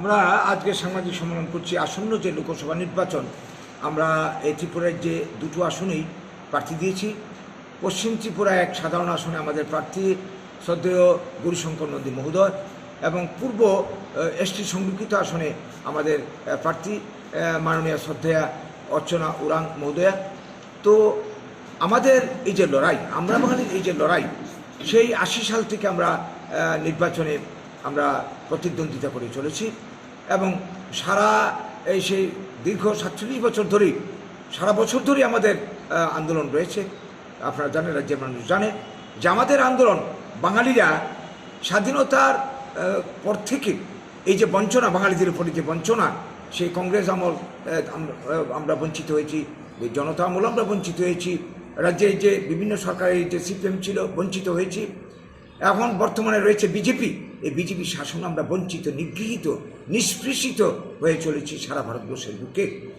আমরা আজকে সাংবাদিক সম্মেলন করছি, আসন্ন যে লোকসভা নির্বাচন, আমরা এই ত্রিপুরার যে দুটো আসনেই প্রার্থী দিয়েছি। পশ্চিম ত্রিপুরা এক সাধারণ আসনে আমাদের প্রার্থী শ্রদ্ধেয় গৌরীশঙ্কর নন্দী মহোদয় এবং পূর্ব এসটি সংরক্ষিত আসনে আমাদের প্রার্থী মাননীয় শ্রদ্ধেয়া অর্চনা উরাং মহোদয়া। তো আমাদের এই যে লড়াই, আমরা বাঙালির এই যে লড়াই, সেই আশি সাল থেকে আমরা নির্বাচনে আমরা প্রতিদ্বন্দ্বিতা করে চলেছি এবং সারা এই সেই দীর্ঘ সাতচল্লিশ বছর ধরেই সারা বছর ধরেই আমাদের আন্দোলন রয়েছে। আপনারা জানেন, রাজ্যের মানুষ জানে যে আমাদের আন্দোলন বাঙালিরা স্বাধীনতার পর থেকে এই যে বঞ্চনা, বাঙালিদের উপরে যে বঞ্চনা, সেই কংগ্রেস আমল আমরা- বঞ্চিত হয়েছি জনতা আমল আমরা বঞ্চিত হয়েছি, রাজ্যে যে বিভিন্ন সরকারের যে সিপিএম ছিল বঞ্চিত হয়েছি। এখন বর্তমানে রয়েছে বিজেপি। এই বিজেপি শাসন আমরা বঞ্চিত নিগৃহীত নিষ্পৃষিত হয়ে চলেছি সারা ভারতবর্ষের বুকে।